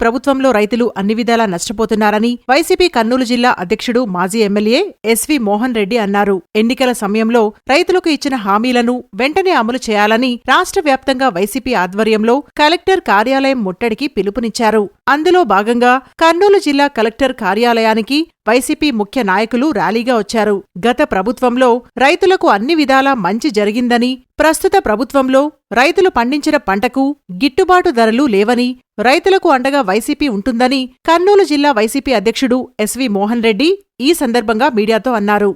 ప్రభుత్వంలో రైతులు అన్ని విధాలా నష్టపోతున్నారని వైసీపీ కర్నూలు జిల్లా అధ్యక్షుడు మాజీ ఎమ్మెల్యే ఎస్వి మోహన్ రెడ్డి అన్నారు. ఎన్నికల సమయంలో రైతులకు ఇచ్చిన హామీలను వెంటనే అమలు చేయాలని రాష్ట్ర వ్యాప్తంగా వైసీపీ ఆధ్వర్యంలో కలెక్టర్ కార్యాలయం ముట్టడికి పిలుపునిచ్చారు. అందులో భాగంగా కర్నూలు జిల్లా కలెక్టర్ కార్యాలయానికి వైసీపీ ముఖ్య నాయకులు ర్యాలీగా వచ్చారు. గత ప్రభుత్వంలో రైతులకు అన్ని విధాలా మంచి జరిగిందని ప్రస్తుత ప్రభుత్వంలో రైతులు పండించిన పంటకు గిట్టుబాటు ధరలు లేవని రైతులకు అండగా వైసీపీ ఉంటుందని కర్నూలు జిల్లా వైసీపీ అధ్యక్షుడు ఎస్వి మోహన్ రెడ్డి ఈ సందర్భంగా మీడియాతో అన్నారు.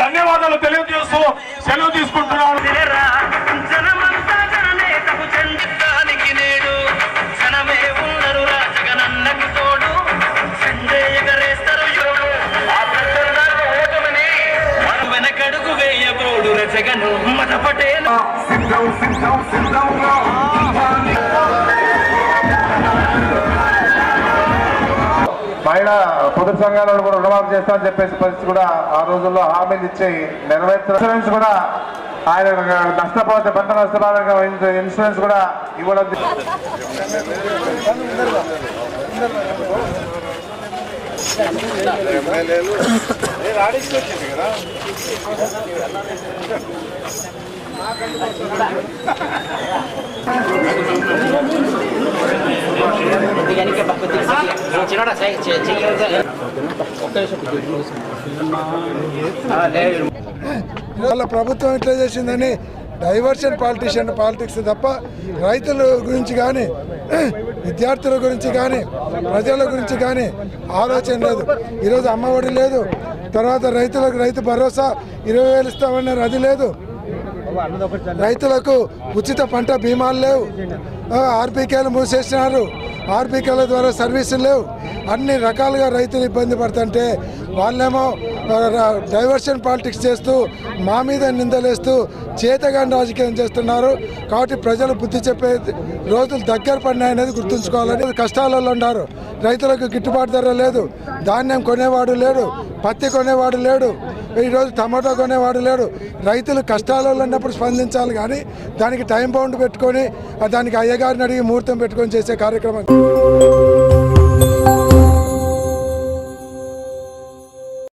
ధన్యవాదాలు తెలియజేస్తూ సెలవు తీసుకుంటున్నాను. పటేల్ సిద్ధం సిద్ధం సిద్ధంగా మహిళా పొదుపు సంఘాలను కూడా రుణమాఫీ చేస్తామని చెప్పేసి పరిస్థితి కూడా ఆ రోజుల్లో హామీలు ఇచ్చి నెరవేర్చిన ఇన్సూరెన్స్ కూడా ఆయన నష్టపోతే పంట నష్టపోతే ఇన్సూరెన్స్ కూడా ఇవ్వడం. వాళ్ళ ప్రభుత్వం ఎట్లా చేసిందని డైవర్షన్ పాలిటిషియన్ పాలిటిక్స్ తప్ప రైతుల గురించి కానీ విద్యార్థుల గురించి కానీ ప్రజల గురించి కానీ ఆలోచన లేదు. ఈరోజు అమ్మఒడి లేదు తర్వాత రైతులకు రైతు భరోసా ఇరవై వేలు ఇస్తామన్నారు. అది లేదు. రైతులకు ఉచిత పంట బీమాలు లేవు. ఆ, మూసేసినారు. ఆర్బీకేల ద్వారా సర్వీసులు లేవు. అన్ని రకాలుగా రైతులు ఇబ్బంది పడుతుంటే వాళ్ళేమో డైవర్షన్ పాలిటిక్స్ చేస్తూ మా మీద నిందలేస్తూ చేతగాని రాజకీయం చేస్తున్నారు. కాబట్టి ప్రజలు బుద్ధి చెప్పే రోజులు దగ్గర పడినాయనేది గుర్తుంచుకోవాలని కష్టాలలో ఉన్నారు. రైతులకు గిట్టుబాటు ధర లేదు. ధాన్యం కొనేవాడు లేడు. పత్తి కొనేవాడు లేడు. ఈరోజు టమాటో కొనేవాడు లేడు. రైతులు కష్టాలలో ఉన్నప్పుడు స్పందించాలి కానీ దానికి టైం బౌండ్ పెట్టుకొని దానికి అయ్యగారిని అడిగి ముహూర్తం పెట్టుకొని చేసే కార్యక్రమం.